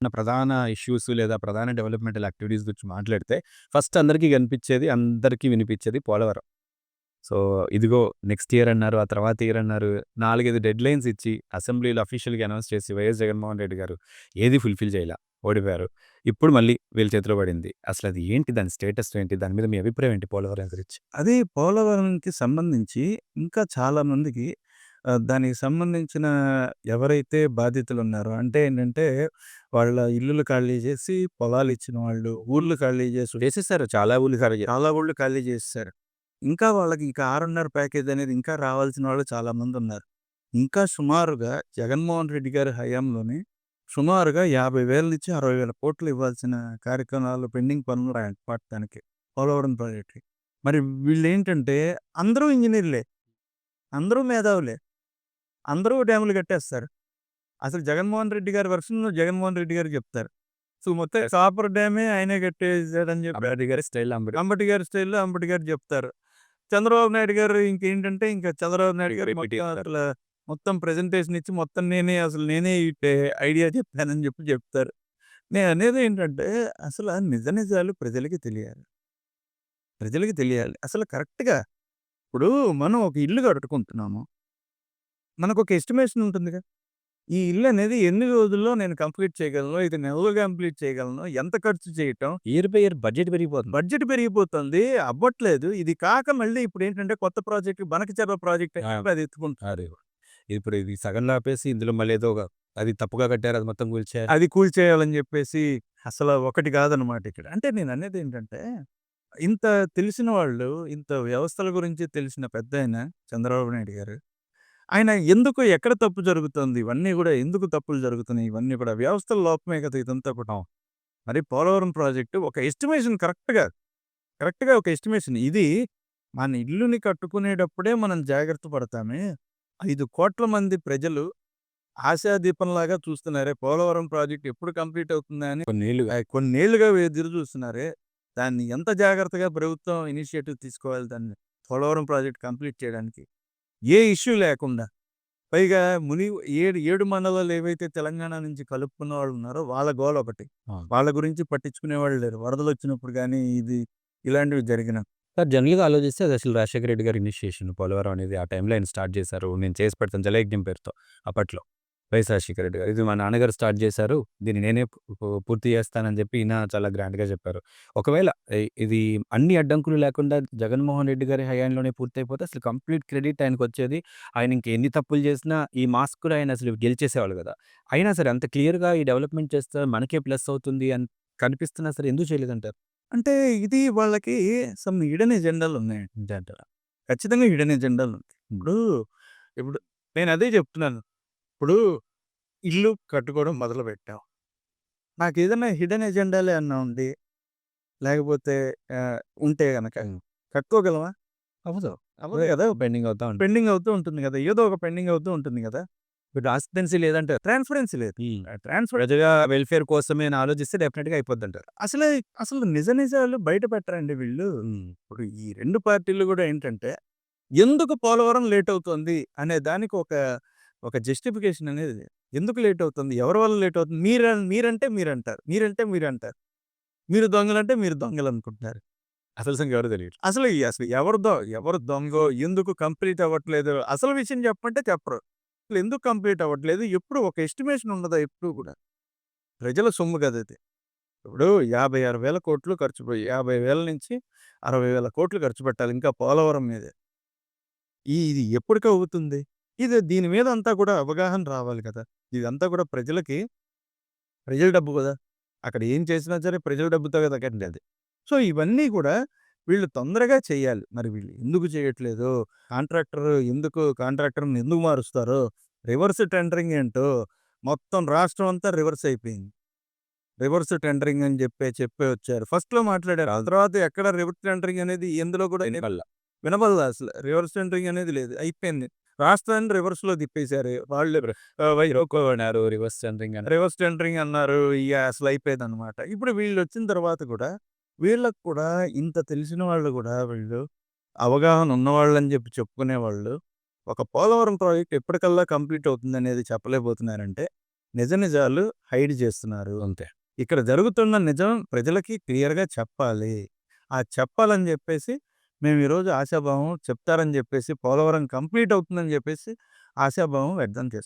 ఉన్న ప్రధాన ఇష్యూస్ లేదా ప్రధాన డెవలప్‌మెంటల్ యాక్టివిటీస్ గురించి మాట్లాడితే ఫస్ట్ అందరికీ కనిపించేది, అందరికీ వినిపించేది పోలవరం. సో, ఇదిగో నెక్స్ట్ ఇయర్ అన్నారు. ఆ తర్వాత ఇయర్ అన్నారు. 4, 5 డెడ్‌లైన్స్ ఇచ్చి అసెంబ్లీలో అఫీషియల్‌గా అనౌన్స్ చేసి వైఎస్ జగన్మోహన్ రెడ్డి గారు ఏది ఫుల్‌ఫిల్ చేయలే ఓడిపోయారు. ఇప్పుడు మళ్ళీ వీళ్ళ చేతిలో పడింది. అసలు అది ఏంటి? దాని స్టేటస్ ఏంటి? దాని మీద మీ అభిప్రాయం ఏంటి పోలవరం గురించి? అదే పోలవరంకి సంబంధించి ఇంకా చాలామందికి దానికి సంబంధించిన ఎవరైతే బాధితులున్నారో అంటే ఏంటంటే, వాళ్ళ ఇల్లులు ఖాళీ చేసి, పొలాలు ఇచ్చిన వాళ్ళు, ఊర్లు ఖాళీ చేసి చేసేసారు. చాలా ఊళ్ళు ఖాళీ. చాలా ఊళ్ళు ఖాళీ చేసేసారు. ఇంకా వాళ్ళకి ఇంకా 6.5 ప్యాకేజ్ అనేది ఇంకా రావాల్సిన వాళ్ళు చాలామందున్నారు. ఇంకా సుమారుగా జగన్మోహన్ రెడ్డి గారి హయాంలోనే సుమారుగా 50,000 నుంచి 60,000 కోట్లు ఇవ్వాల్సిన కార్యక్రమాలు పెండింగ్ పనులు ఉన్నాయంట పట్టడానికి. పోలవరం ప్రాజెక్ట్‌కి. మరి వీళ్ళేంటంటే అందరూ ఇంజినీర్‌లే. అందరూ మేధావులే. అందరూ డ్యాములు కట్టేస్తారు. అసలు జగన్మోహన్ రెడ్డి గారి వెర్షన్‌లో జగన్మోహన్ రెడ్డి గారు చెప్తారు. సో, మొత్తం కాపర్ డ్యామే ఆయనే కట్టేసాడని చెప్పి గారి స్టైల్ అంబేద్కర్. అంబటి గారి స్టైల్‌లో అంబటి గారు చెప్తారు. చంద్రబాబు నాయుడు గారు ఇంకేంటంటే ఇంకా చంద్రబాబు నాయుడు గారు. అసల మొత్తం ప్రెజెంటేషన్ ఇచ్చి మొత్తం నేనే అసలు నేనే ఐడియా చెప్పానని చెప్పి చెప్తారు. నేననేది ఏంటంటే అసల నిజ నిజాలు ప్రజలకి తెలియాలి. ప్రజలకి తెలియాలి. అసలు కరెక్ట్‌గా ఇప్పుడు మనం ఒక ఇల్లు కట్టుకుంటున్నాము. మనకొక ఎస్టిమేషన్ ఉంటుందిగా. ఈ ఇల్లు అనేది ఎన్ని రోజుల్లో నేను కంప్లీట్ చేయగలను? ఇది నెలలో కంప్లీట్ చేయగలను? ఎంత ఖర్చు చేయటం? ఇయర్ బై ఇయర్ బడ్జెట్ పెరిగిపోతుంది. బడ్జెట్ పెరిగిపోతుంది. అవ్వట్లేదు. ఇది కాక మళ్ళీ ఇప్పుడేంటంటే కొత్త ప్రాజెక్ట్ బనకచెర్ల ప్రాజెక్ట్ అది ఎత్తుకుంటున్నారు. అరే! ఇప్పుడు ఇది సగంలో ఆపేసి ఇందులో మళ్ళీ ఏదో ఒక అది తప్పుగా కట్టారు. అది మొత్తం కూల్చేయాలి. అది కూల్చేయాలని చెప్పేసి అసలు ఒకటి కాదనమాట ఇక్కడ. అంటే నేననేది ఏంటంటే ఇంత తెలిసిన వాళ్ళు, ఇంత వ్యవస్థల గురించి తెలిసిన పెద్దాయన చంద్రబాబు నాయుడు గారు. ఆయన ఎందుకు ఎక్కడ తప్పు జరుగుతుంది? ఇవన్నీ కూడా ఎందుకు తప్పులు జరుగుతున్నాయి? ఇవన్నీ కూడా వ్యవస్థల లోపమే కదా ఇదంతా కూడా. మరి పోలవరం ప్రాజెక్టు ఒక ఎస్టిమేషన్ కరెక్ట్‌గా, కరెక్ట్‌గా ఒక ఎస్టిమేషన్. ఇది మన ఇల్లుని కట్టుకునేటప్పుడే మనం జాగ్రత్త పడతామే. 5,00,00,000 మంది ప్రజలు ఆశాదీపంలాగా చూస్తున్నారే పోలవరం ప్రాజెక్ట్ ఎప్పుడు కంప్లీట్ అవుతుందా అని కొన్నేళ్ళుగా. ఆహ్, కొన్నేళ్ళుగా ఎదురు చూస్తున్నారే. దాన్ని ఎంత జాగ్రత్తగా ప్రభుత్వం ఇనిషియేటివ్ తీసుకోవాలి దాన్ని పోలవరం ప్రాజెక్ట్ కంప్లీట్ చేయడానికి. ఏ ఇష్యూ లేకుండా. పైగా ముని ఏడు ఏడు మండలాలు ఏవైతే తెలంగాణ నుంచి కలుపుకున్న వాళ్ళు ఉన్నారో వాళ్ళ గోల ఒకటి. వాళ్ళ గురించి పట్టించుకునేవాళ్ళు లేరు. వరదలొచ్చినప్పుడు గానీ ఇది ఇలాంటివి జరిగిన సార్ జనరల్‌గా ఆలోచిస్తే అది అసలు రాజశేఖర రెడ్డి గారి ఇనిషియేషన్ పోలవరం అనేది ఆ టైంలో ఆయన స్టార్ట్ చేశారు. నేను చేసి పెడతాను జలయజ్ఞం పేరుతో అప్పట్లో. రాజశేఖర రెడ్డి గారు. ఇది మా నాన్నగారు స్టార్ట్ చేశారు. దీన్ని నేనే పూర్తి చేస్తానని చెప్పి ఈయన చాలా గ్రాండ్‌గా చెప్పారు. ఒకవేళ ఇది అన్ని అడ్డంకులు లేకుండా జగన్మోహన్ రెడ్డి గారి హయాంలోనే పూర్తయిపోతే అసలు కంప్లీట్ క్రెడిట్ ఆయనకొచ్చేది. ఆయన ఇంక ఎన్ని తప్పులు చేసినా ఈ మాస్క్ కూడా ఆయన అసలు గెలిచేసేవాళ్ళు కదా! అయినా సరే అంత క్లియర్‌గా ఈ డెవలప్‌మెంట్ చేస్తే మనకే ప్లస్ అవుతుంది అని కనిపిస్తున్నా సరే ఎందుకు చేయలేదంటారు? అంటే ఇది వాళ్ళకి సమ్ హిడెన్ ఎజెండాలు ఉన్నాయండి అంటారా? ఖచ్చితంగా హిడెన్ ఎజెండాలు ఉంటాయి. ఇప్పుడు, ఇప్పుడు నేనదే చెప్తున్నాను. ఇప్పుడు ఇల్లు కట్టుకోవడం మొదలుపెట్టాం. నాకేదైనా హిడెన్ ఎజెండాలు ఏమన్నా ఉండి, లేకపోతే ఆహ్, ఉంటే గనక కట్టుకోగలమా? అవ్వదు. అవ్వదు కదా! పెండింగ్ అవుతా ఉంటుంది. పెండింగ్ అవుతూ ఉంటుంది కదా! ఏదో ఒక పెండింగ్ అవుతూ ఉంటుంది కదా! ఇప్పుడు ట్రాన్స్‌పరెన్సీ లేదంటారు. ట్రాన్స్‌పరెన్సీ లేదు. హ్మ్. ట్రాన్స్‌పరె ప్రజల వెల్‌ఫేర్ కోసమే అని ఆలోచిస్తే డెఫినిట్‌గా అయిపోద్దంటారు. అసలే అసలు నిజ నిజాలు బయట పెట్టరండి వీళ్ళు. హ్మ్. ఇప్పుడు ఈ 2 పార్టీలు కూడా ఏంటంటే, ఎందుకు పోలవరం లేట్ అవుతుంది అనే దానికి ఒక, ఒక జస్టిఫికేషన్ అనేది. ఎందుకు లేట్ అవుతుంది? ఎవరి వల్ల లేట్ అవుతుంది? మీర మీరంటే మీరంటారు. మీరంటే మీరంటారు. మీరు దొంగలంటే మీరు దొంగలనుకుంటున్నారు. అసలు సంగతి ఎవరో తెలియదు. అసలు అసలు ఎవరు దొ ఎవరు దొంగో, ఎందుకు కంప్లీట్ అవ్వట్లేదు, అసలు విషయం చెప్పమంటే చెప్పరు. అసలు ఎందుకు కంప్లీట్ అవ్వట్లేదు? ఎప్పుడు ఒక ఎస్టిమేషన్ ఉండదా ఎప్పుడు కూడా? ప్రజల సొమ్ము కదా ఇది. ఇప్పుడు 56,000 కోట్లు ఖర్చు పోయి 50,000 నుంచి 60,000 కోట్లు ఖర్చు పెట్టాలి ఇంకా పోలవరం మీదే. ఈ ఇది ఎప్పటికి అవుతుంది? ఇది దీని మీద అంతా కూడా అవగాహన రావాలి కదా! ఇదంతా కూడా ప్రజలకి ప్రజల డబ్బు కదా! అక్కడ ఏం చేసినా సరే ప్రజల డబ్బుతో కదా కట్టేది. సో, ఇవన్నీ కూడా వీళ్ళు తొందరగా చేయాలి. మరి వీళ్ళు ఎందుకు చేయట్లేదు కాంట్రాక్టర్ ఎందుకు కాంట్రాక్టర్‌ని ఎందుకు మారుస్తారో, రివర్స్ టెండరింగ్ ఏంటో, మొత్తం రాష్ట్రం అంతా రివర్స్ అయిపోయింది. రివర్స్ టెండరింగ్ అని చెప్పే చెప్పే వచ్చారు. ఫస్ట్‌లో మాట్లాడారు. ఆ తర్వాత ఎక్కడ రివర్స్ టెండరింగ్ అనేది ఎందులో కూడా వినపల్ల. వినబల్లా అసలు. రివర్స్ టెండరింగ్ అనేది లేదు. అయిపోయింది. రాష్ట్రాన్ని రివర్స్‌లో తిప్పేశారు. వాళ్ళు ఆహ్, వై రోకో అన్నారు. రివర్స్ టెండరింగ్ అని. రివర్స్ టెండరింగ్ అన్నారు. ఇగ అసలు అయిపోయేదనమాట. ఇప్పుడు వీళ్ళొచ్చిన తర్వాత కూడా వీళ్ళకి కూడా ఇంత తెలిసిన వాళ్ళు కూడా వీళ్ళు అవగాహన ఉన్నవాళ్ళని చెప్పి చెప్పుకునేవాళ్ళు, ఒక పోలవరం ప్రాజెక్ట్ ఎప్పటికల్లా కంప్లీట్ అవుతుందనేది చెప్పలేకపోతున్నారంటే, నిజ నిజాలు హైడ్ చేస్తున్నారు. అంతే. ఇక్కడ జరుగుతున్న నిజం ప్రజలకి క్లియర్‌గా చెప్పాలి. ఆ చెప్పాలని జెప్పేసి మేము ఈరోజు ఆశాభావం చెప్తారని చెప్పేసి పోలవరం కంప్లీట్ అవుతుందని చెప్పేసి ఆశాభావం వ్యక్తం చేస్తాం.